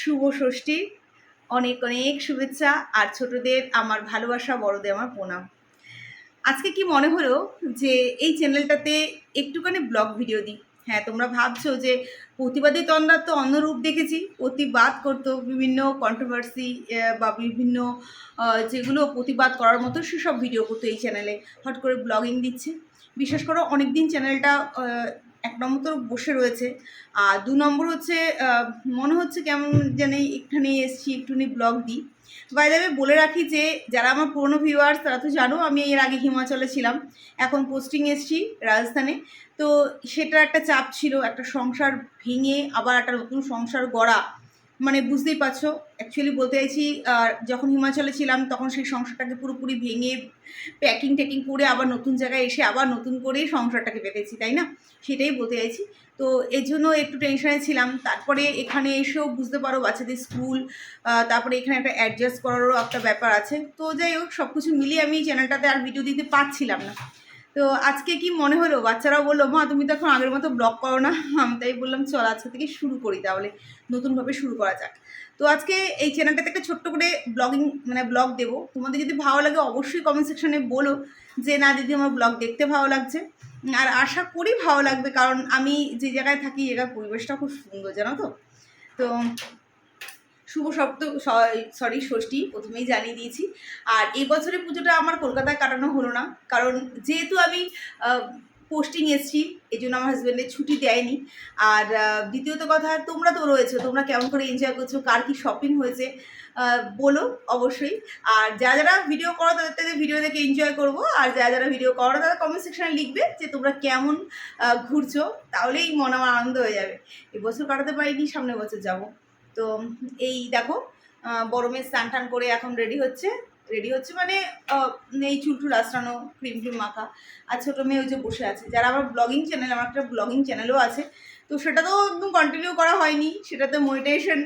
শুভ ষষ্ঠীর অনেক অনেক শুভেচ্ছা। আর ছোটদের আমার ভালোবাসা, বড়দের আমার প্রণাম। আজকে কি মনে হলো যে এই চ্যানেলটাতে একটুখানি ব্লগ ভিডিও দিই? হ্যাঁ তোমরা ভাবছ যে প্রতিবাদী তন্দ্রার তো অন্য রূপ দেখেছি। প্রতিবাদ করতো বিভিন্ন কন্ট্রোভার্সি বা বিভিন্ন যেগুলো প্রতিবাদ করার মতো সেসব ভিডিও করতো এই চ্যানেলে। হট করে ব্লগিং দিচ্ছে। বিশেষ করে অনেক দিন চ্যানেলটা এক নম্বর তো বসে রয়েছে। আর দু নম্বর হচ্ছে মনে হচ্ছে কেমন যেন একটুখানি এসছি, একটুখানি ব্লগ দিই। বাইরে বলে রাখি যে, যারা আমার পুরনো ভিউয়ার্স তারা তো জানো আমি এর আগে হিমাচলে ছিলাম। এখন পোস্টিং এসছি রাজস্থানে। তো সেটার একটা চাপ ছিল, একটা সংসার ভেঙে আবার একটা নতুন সংসার গড়া। মানে বুঝতেই পারছ অ্যাকচুয়ালি বলতে চাইছি যখন হিমাচলে ছিলাম, তখন সেই সংসারটাকে পুরোপুরি ভেঙে প্যাকিং ট্যাকিং করে আবার নতুন জায়গায় এসে আবার নতুন করেই সংসারটাকে পেতেছি তাই না? সেটাই বলতে চাইছি। তো এর জন্য একটু টেনশনে ছিলাম। তারপরে এখানে এসেও বুঝতে পারো বাচ্চাদের স্কুল তারপরে এখানে একটা অ্যাডজাস্ট করারও একটা ব্যাপার আছে। তো যাই হোক সব কিছু মিলিয়ে আমি চ্যানেলটাতে আর ভিডিও দিতে পারছিলাম না। তো আজকে কি মনে হলো? বাচ্চারাও বলল, মা, তুমি তো এখন আগের মতো ব্লগ করো না। আমি তাই বললাম, চল আজকে থেকে শুরু করি তাহলে, নতুনভাবে শুরু করা যাক। তো আজকে এই চ্যানেলটাতে একটা ছোট্ট করে ব্লগিং মানে ব্লগ দেবো। তোমাদের যদি ভালো লাগে অবশ্যই কমেন্ট সেকশনে বলো যে, না দিদি, আমার ব্লগ দেখতে ভালো লাগছে। আর আশা করি ভালো লাগবে, কারণ আমি যে জায়গায় থাকি এই জায়গার পরিবেশটা খুব সুন্দর, জানো তো? তো শুভ সপ্ত সরি ষষ্ঠী, প্রথমেই জানিয়ে দিয়েছি। আর এই বছরের পুজোটা আমার কলকাতায় কাটানো হলো না। কারণ যেহেতু আমি পোস্টিং এসছি, এই জন্য আমার হাজব্যান্ডের ছুটি দেয়নি। আর দ্বিতীয়ত কথা, তোমরা তো রয়েছো, তোমরা কেমন করে এনজয় করছ, কার কি শপিং হয়েছে বলো অবশ্যই। আর যারা যারা ভিডিও করো, তাদের থেকে ভিডিও দেখে এনজয় করব। আর যারা যারা ভিডিও করো তারা কমেন্ট সেকশনে লিখবে যে তোমরা কেমন ঘুরছো, তাহলেই মন আমার আনন্দ হয়ে যাবে। এবছর কাটাতে পারিনি, সামনের বছর যাব। তো এই দেখো বড় মেয়ে স্নান টান করে এখন রেডি হচ্ছে। রেডি হচ্ছে মানে এই চুল টুল আশ্রানো, ক্রিম ক্রিম মাখা। আর ছোটো মেয়ে ওই যে বসে আছে। যারা আমার ব্লগিং চ্যানেল আমার একটা ব্লগিং চ্যানেলও আছে, তো সেটা তো একদম কন্টিনিউ করা হয়নি। সেটাতে মনিটাইজেশন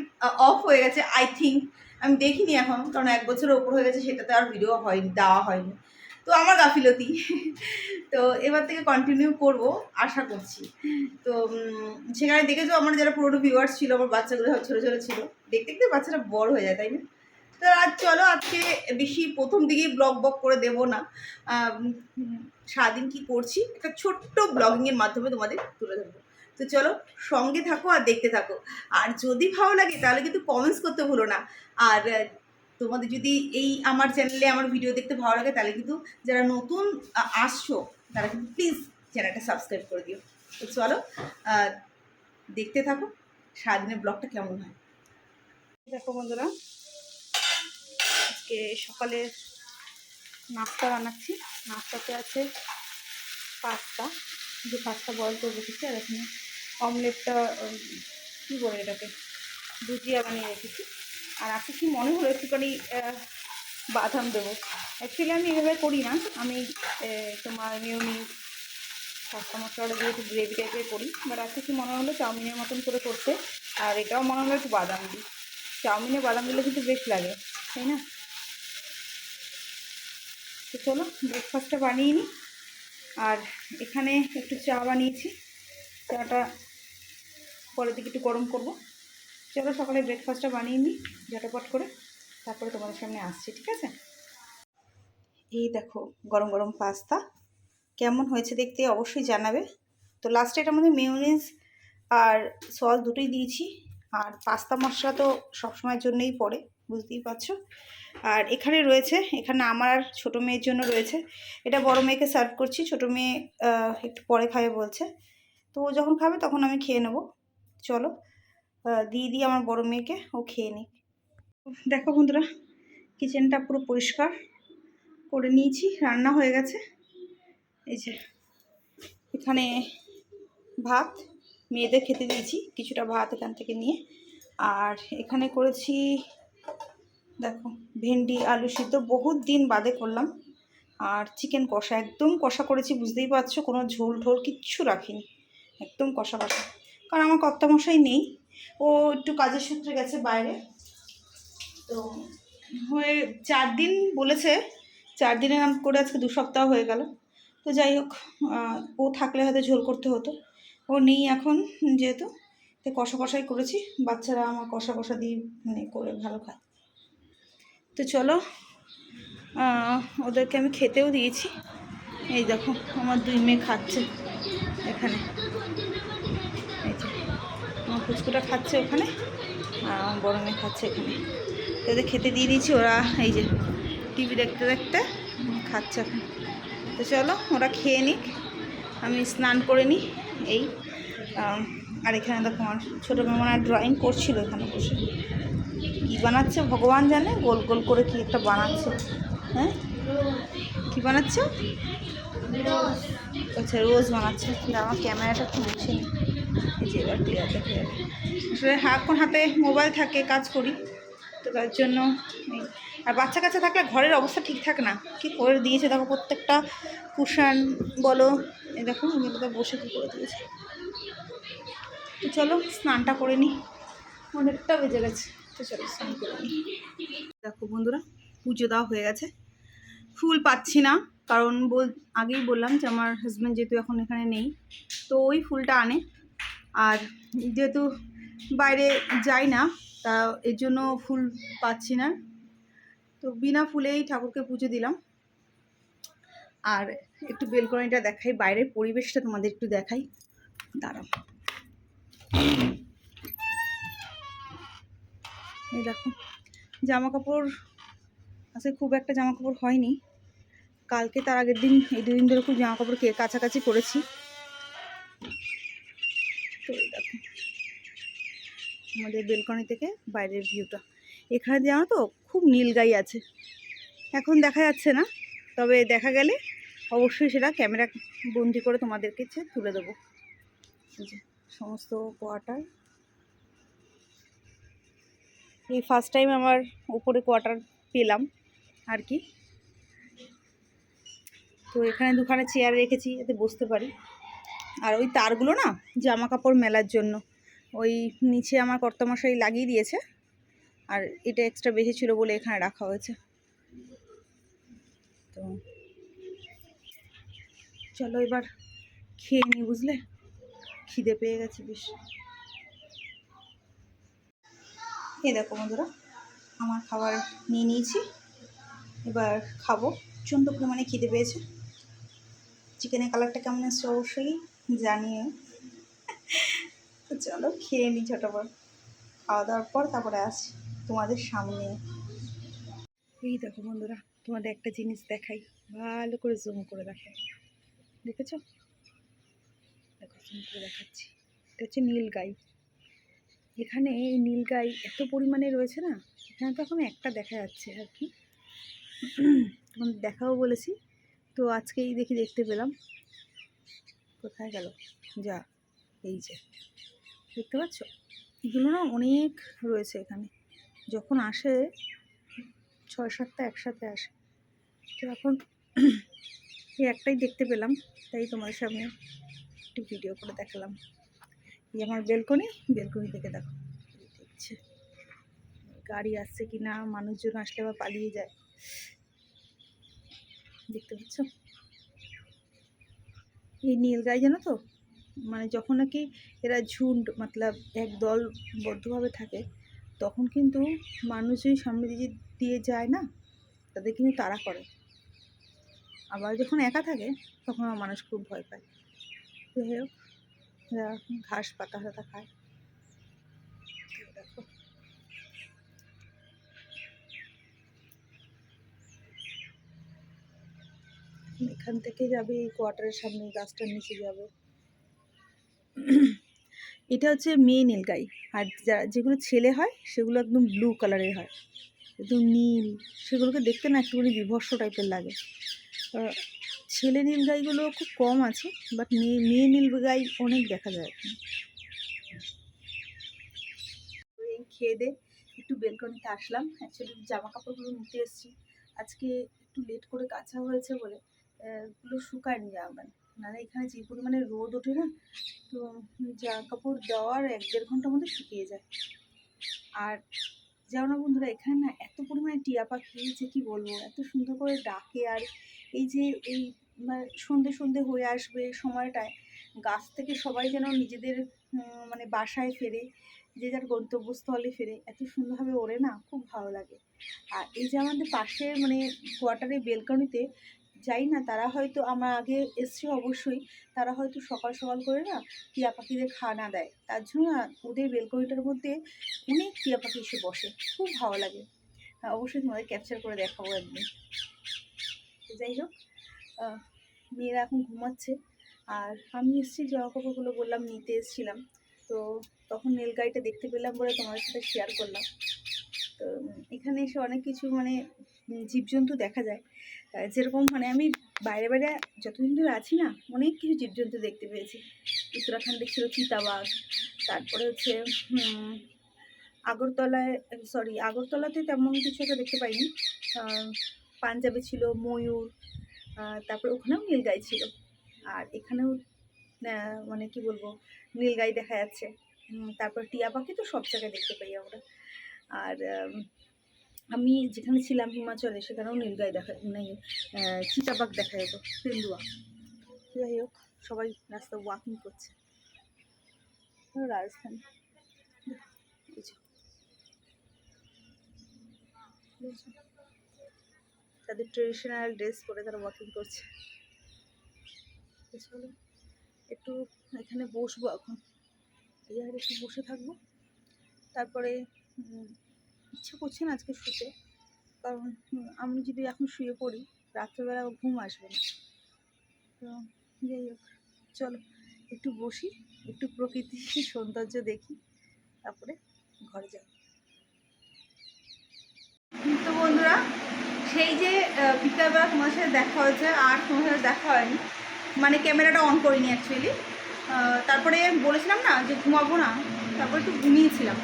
অফ হয়ে গেছে আই থিঙ্ক আমি দেখিনি এখন, কারণ এক বছরের ওপর হয়ে গেছে, সেটাতে আর ভিডিও হয়নি, দেওয়া হয়নি। তো আমার গাফিলতি। তো এবার থেকে কন্টিনিউ করব, আশা করছি। তো সেখানে দেখেছ আমার যারা পুরোনো ভিউয়ার্স ছিল, আমার বাচ্চাগুলো সব ছোটো ছোটো ছিল। দেখতে দেখতে বাচ্চারা বড় হয়ে যায়, তাই না? তো আজ চলো, আজকে বেশি প্রথম দিকেই ব্লগ বক করে দেবো না। সারাদিন কি করছি, একটা ছোট্ট ব্লগিংয়ের মাধ্যমে তোমাদের তুলে ধরবো। তো চলো, সঙ্গে থাকো আর দেখতে থাকো। আর যদি ভালো লাগে, তাহলে কিন্তু কমেন্টস করতে ভুলো না। আর তোমাদের যদি এই আমার চ্যানেলে আমার ভিডিও দেখতে ভালো লাগে, তাহলে কিন্তু যারা নতুন আসছো তারা কিন্তু প্লিজ চ্যানেলটা সাবস্ক্রাইব করে দিও। তো চলো দেখতে থাকো, সারাদিনের ব্লগটা কেমন হয়? দেখো বন্ধুরা, আজকে সকালে নাস্তা বানাচ্ছি। নাস্তাতে আছে পাস্তা। যে পাস্তা বয়ল করে রেখেছি, আর এখানে অমলেটটা কী বলে এটাকে, ভুজিয়া বানিয়ে রেখেছি। আর আজকে কি মনে হলো একটুখানি বাদাম দেবো? অ্যাকচুয়ালি আমি এভাবে করি না। আমি তোমার মিউনিস পাস্তা মশলাটা দিয়ে একটু গ্রেভি টাইপের করি। বাট আজকে কি মনে হলো চাউমিনের মতন করে করতে। আর এটাও মনে হলো একটু বাদাম দিই। চাউমিনে বাদাম দিলে কিন্তু বেশ লাগে, তাই না? তো চলো ব্রেকফাস্টটা বানিয়ে নিই আর এখানে একটু চা বানিয়েছি। চাটা পরের দিকে একটু গরম করব। চলো, সকালে ব্রেকফাস্টটা বানিয়ে নিই ঝটপট করে। তারপরে তোমাদের সামনে আসছি, ঠিক আছে? এই দেখো গরম গরম পাস্তা। কেমন হয়েছে দেখতে অবশ্যই জানাবে। তো লাস্টে এটার মধ্যে মেয়োনিজ আর সস দুটোই দিয়েছি। আর পাস্তা মশলা তো সবসময়ের জন্যই পড়ে, বুঝতেই পারছ? আর এখানে রয়েছে, এখানে আমার আর ছোটো মেয়ের জন্য রয়েছে। এটা বড় মেয়েকে সার্ভ করছি, ছোটো মেয়ে একটু পরে খাবে বলছে। তো ও যখন খাবে তখন আমি খেয়ে নেব। চলো দিয়ে দিই আমার বড় মেয়েকে, ও খেয়ে নিক। দেখো বন্ধুরা কিচেনটা পুরো পরিষ্কার। করে নিয়েছি, রান্না হয়ে গেছে। এই যে, এখানে ভাত, মেয়েদের খেতে দিয়েছি, কিছুটা ভাত এখান থেকে নিয়ে। আর এখানে করেছি, দেখো, ভেন্ডি, আলু সিদ্ধ, বহুত দিন বাদে করলাম। আর চিকেন কষা, একদম কষা করেছি, বুঝতেই পারছ, কোনো ঝোল ঢোল কিচ্ছু রাখিনি। একদম কষা কষা। কারণ আমার কর্তামশাই নেই, ও একটু কাজের সূত্রে গেছে বাইরে। তো হয়ে, চার দিন বলেছে চার দিনের নাম করে আজকে দু সপ্তাহ হয়ে গেল। তো যাই হোক ও থাকলে হয়তো ঝোল করতে হতো। ও নেই এখন যেহেতু, তো কষা কষাই করেছি। বাচ্চারা আমার কষা কষা দিয়ে মানে করে ভালো খায়। তো চলো ওদেরকে আমি খেতেও দিয়েছি। এই দেখো, আমার দুই মেয়ে খাচ্ছে এখানে। এই যে, আমার ফুচকুটা খাচ্ছে ওখানে, আর আমার বড় মেয়ে খাচ্ছে এখানে। তো ওদের খেতে দিয়ে দিয়েছি ওরা, এই যে টিভি দেখতে দেখতে খাচ্ছে। এখন তো চলো, ওরা খেয়ে নিক। আমি স্নান করে নিই, এই আর এখানে দেখো আমার ছোটো মেমনা ড্রয়িং করছিল এখানে বসে। কী বানাচ্ছে ভগবান জানে? গোল গোল করে কি একটা বানাচ্ছে? হ্যাঁ? কী বানাচ্ছে? আচ্ছা রোজ বানাচ্ছে। আমার ক্যামেরাটা একটু মুছে নি যে এবার ক্লিয়ার দেখা আসলে এখন হাতে মোবাইল থাকে, কাজ করি। তো তার জন্য আর বাচ্চা কাচ্চা থাকলে ঘরের অবস্থা ঠিকঠাক না। কি করে দিয়েছে দেখো প্রত্যেকটা কুশান, বলো। এই দেখো এগুলোতে বসে কী করে দিয়েছে। তো চলো, স্নানটা করে নিই অনেকটা বেজে গেছে। তো চলো, স্নান করে নিই দেখো বন্ধুরা, পুজো দেওয়া হয়ে গেছে। ফুল পাচ্ছি না, কারণ বল, আগেই বললাম যে আমার হাজব্যান্ড যেহেতু এখন এখানে নেই, তো ওই ফুলটা আনে। আর যেহেতু বাইরে যাই না, তা এর জন্য ফুল পাচ্ছি না। তো বিনা ফুলেই ঠাকুরকে পুজো দিলাম। আর একটু বেলকনিটা দেখাই, বাইরের পরিবেশটা তোমাদের একটু দেখাই। দাঁড়াও। এই দেখো জামা কাপড় আজকে খুব একটা জামা কাপড় হয়নি। কালকে তার আগের দিন, এই দুদিন ধরে খুব জামা কাপড় কাছাকাছি করেছি তো দেখো, আমাদের বেলকনি থেকে বাইরের ভিউটা এখানে জানো তো, খুব নীলগাই আছে। এখন দেখা যাচ্ছে না, তবে দেখা গেলে অবশ্যই সেটা ক্যামেরা বন্দি করে তোমাদেরকে হচ্ছে তুলে দেবো। সমস্ত কোয়ার্টার। এই ফার্স্ট টাইম আমার উপরে কোয়ার্টার পেলাম আর কি। তো এখানে দুখানে চেয়ার রেখেছি, যাতে বসতে পারি। আর ওই তারগুলো না, জামা কাপড় মেলার জন্য। ওই নিচে আমার কর্তামশাই লাগিয়ে দিয়েছে। আর এটা এক্সট্রা বেশি ছিল বলে এখানে রাখা হয়েছে। তো চলো এবার খেয়ে নিই বুঝলে? খিদে পেয়ে গেছে বেশ। এই দেখো বন্ধুরা, আমার খাবার নিয়ে নিয়েছি। এবার খাব। প্রচণ্ড পরিমাণে খিদে পেয়েছে। চিকেনের কালারটা কেমন এসছে অবশ্যই জানিয়ে তো চলো খেয়ে নিই ছোটবার খাওয়া দাওয়ার পর তারপরে আসি তোমাদের সামনে। এই দেখো বন্ধুরা, তোমাদের একটা জিনিস দেখাই। ভালো করে জুম করে দেখাই। দেখেছ? দেখো জুম করে দেখাচ্ছি। এটা হচ্ছে নীলগাই। এখানে এই নীলগাই এত পরিমাণে রয়েছে না, এখানে তো এখন একটা দেখা যাচ্ছে আর কি। তোমাদের দেখাও বলেছি। তো আজকেই দেখি, দেখতে পেলাম। কোথায় গেল? যা, এই যে। দেখতে পাচ্ছ? এগুলো না অনেক রয়েছে এখানে। যখন আসে, ছয় সাতটা একসাথে আসে। তো এখন এই একটাই দেখতে পেলাম, তাই তোমার সামনে একটু ভিডিও করে দেখালাম। এই আমার বেলকনি বেলকনি থেকে দেখো দেখছে। গাড়ি আসছে কি না মানুষজন আসলে বা পালিয়ে যায়। দেখতে পাচ্ছ? এই নীল গাই জানো তো? মানে যখন নাকি এরা ঝুন্ড, মতলব এক দল বদ্ধভাবে থাকে তখন কিন্তু মানুষ যদি সামনে দিয়ে দিয়ে যায় না, তাদের কিন্তু তাড়া করে। আবার যখন একা থাকে, তখন আমার মানুষ খুব ভয় পায়। তো হোক, এরা ঘাস পাতা টাতা খায়। দেখো। এখান থেকে যাবে, এই কোয়ার্টারের সামনে, গাছটার নিচে যাবে। এটা হচ্ছে মেয়ে নীলগাই। আর যা, যেগুলো ছেলে হয়, সেগুলো একদম ব্লু কালারের হয়। একদম নীল, সেগুলোকে দেখতে না একটুখানি বিভৎস টাইপের লাগে। ছেলে নীলগাইগুলো খুব কম আছে বাট মেয়ে মেয়ে নীলগাই অনেক দেখা যায় এই খেয়ে দে, একটু বেলকনিতে আসলাম। অ্যাকচুয়ালি জামা কাপড়গুলো নিতে এসেছি। আজকে একটু লেট করে কাছা হয়েছে বলে এগুলো শুকায়নি জামা নাহলে এখানে যে পরিমাণে রোদ ওঠে না, তো জামা কাপড় দেওয়ার এক দেড় ঘণ্টার মধ্যে শুকিয়ে যায়। আর যাও না বন্ধুরা, এখানে না এত পরিমাণে টিয়া পাখি যে কী বলব, এত সুন্দর করে ডাকে আর এই যে এই মানে সন্ধে সন্ধে হয়ে আসবে সময়টায়, গাছ থেকে সবাই যেন নিজেদের মানে বাসায় ফেরে, যে যার গন্তব্যস্থলে ফেরে, এত সুন্দরভাবে ওড়ে না, খুব ভালো লাগে। আর এই যে আমাদের পাশে মানে কোয়ার্টারে বেলকনিতে যাই না তারা হয়তো আমার আগে এসছে অবশ্যই। তারা হয়তো সকাল সকাল করে না টিয়া পাখিদের খানা দেয়। তার জন্য ওদের বেলকনিটার মধ্যে অনেক টিয়া পাখি এসে বসে। খুব ভালো লাগে। হ্যাঁ, অবশ্যই তোমাদের ক্যাপচার করে দেখাবো একদিন। যাই হোক মেয়েরা এখন ঘুমাচ্ছে। আর আমি এসেছি জামা কাপড়গুলো বললাম নিতে এসেছিলাম। তো তখন নীলগাড়িটা দেখতে পেলাম বলে তোমাদের সাথে শেয়ার করলাম। তো এখানে এসে অনেক কিছু মানে জীবজন্তু দেখা যায়। যেরকম মানে আমি বাইরে বাইরে যতদিন ধরে আছি না, অনেক কিছু জীবজন্তু দেখতে পেয়েছি। উত্তরাখণ্ডে ছিল চিতাবাঘ, তারপরে হচ্ছে আগরতলায় সরি আগরতলাতে তেমন কিছু একটা দেখতে পাইনি। পাঞ্জাবে ছিল, ময়ূর তারপরে ওখানেও নীলগাই ছিল। আর এখানেও মানে কি বলব, নীলগাই দেখা যাচ্ছে। তারপর টিয়া পাখি তো সব জায়গায় দেখতে পাই আমরা। আর আম, যেখানে ছিলাম হিমাচলে সেখানেও নীলগাই দেখা নেই চিতাবাঘ দেখা যেত তেন্দুয়া যাই হোক সবাই রাস্তা ওয়াকিং করছে। রাজস্থান তাদের ট্রেডিশনাল ড্রেস পরে তারা ওয়াকিং করছে। একটু এখানে বসবো এখন। এই একটু বসে থাকব। তারপরে ইচ্ছে করছে না আজকে শুতে। কারণ আমি যদি এখন শুয়ে পড়ি, রাত্রেবেলা ঘুম আসবে না। তো যাই হোক, চলো, একটু বসি, একটু প্রকৃতির সৌন্দর্য দেখি, তারপরে ঘরে যাব। তো বন্ধুরা, সেই যে বিকালবেলা তোমার সাথে দেখা হয়েছে, আর তোমার সাথে দেখা হয়নি। মানে ক্যামেরাটা অন করিনি অ্যাকচুয়ালি তারপরে বলেছিলাম না যে ঘুমাবো না, তারপরে একটু ঘুমিয়েছিলাম।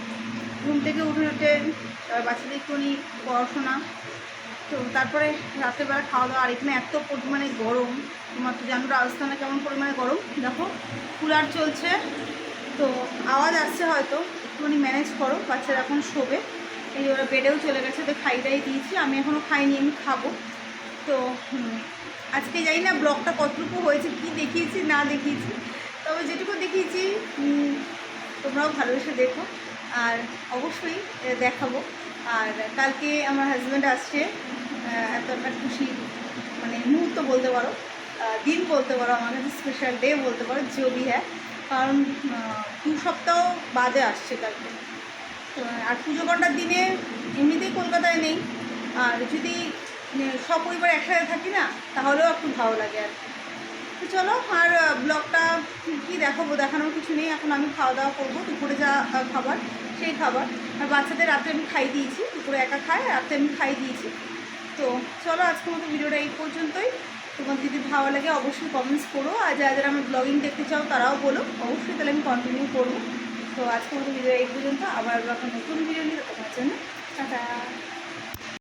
ঘুম থেকে উঠে উঠে তারপর বাচ্চাদের একটুখানি পড়াশোনা। তো তারপরে রাত্রেবেলা খাওয়া দাওয়া আর এখানে এত পরিমাণে গরম। তোমার তো জানো রাজস্থানে কেমন পরিমাণে গরম? দেখো, কুলার চলছে। তো আওয়াজ আসছে হয়তো, একটুখানি ম্যানেজ করো, বাচ্চারা এখন শোবে। এই ওরা বেডেও চলে গেছে তো খাই দিয়েছি, আমি এখনও খাইনি, আমি খাব। তো আজকে জানি না ব্লগটা কতটুকু হয়েছে, কি দেখিয়েছি, না দেখিয়েছি। তবে যেটুকু দেখিয়েছি তোমরাও ভালোবেসে দেখো। আর অবশ্যই দেখাবো। আর কালকে আমার হাজব্যান্ড আসছে এত একটা খুশি মানে মুহূর্ত বলতে পারো দিন বলতে পারো আমার কাছে স্পেশাল ডে বলতে পারো, যদি হ্যাঁ কারণ দু সপ্তাহ বাদে আসছে কালকে। আর পুজো করার দিনে এমনিতেই কলকাতায় নেই। আর যদি সপরিবার একসাথে থাকি না, তাহলেও একটু ভালো লাগে আর কি। তো চলো, আর ব্লগটা কি দেখাবো, দেখানোর কিছু নেই। এখন আমি খাওয়া দাওয়া করব, দুপুরে যা খাবার, সেই খাবার। আর বাচ্চাদের রাতে আমি খাই দিয়েছি, দুপুরে একা খায় রাতে আমি খাই দিয়েছি। তো চলো, আজকের মতো ভিডিওটা এই পর্যন্তই। তোমার যদি ভালো লাগে, অবশ্যই কমেন্টস করো। আর যারা যারা আমার ব্লগিং দেখতে চাও, তারাও বলো। অবশ্যই তাহলে আমি কন্টিনিউ করব। তো আজকের মতো ভিডিও এই পর্যন্ত। আবার একটা নতুন ভিডিও নিয়ে তোমার জন্য টাটা।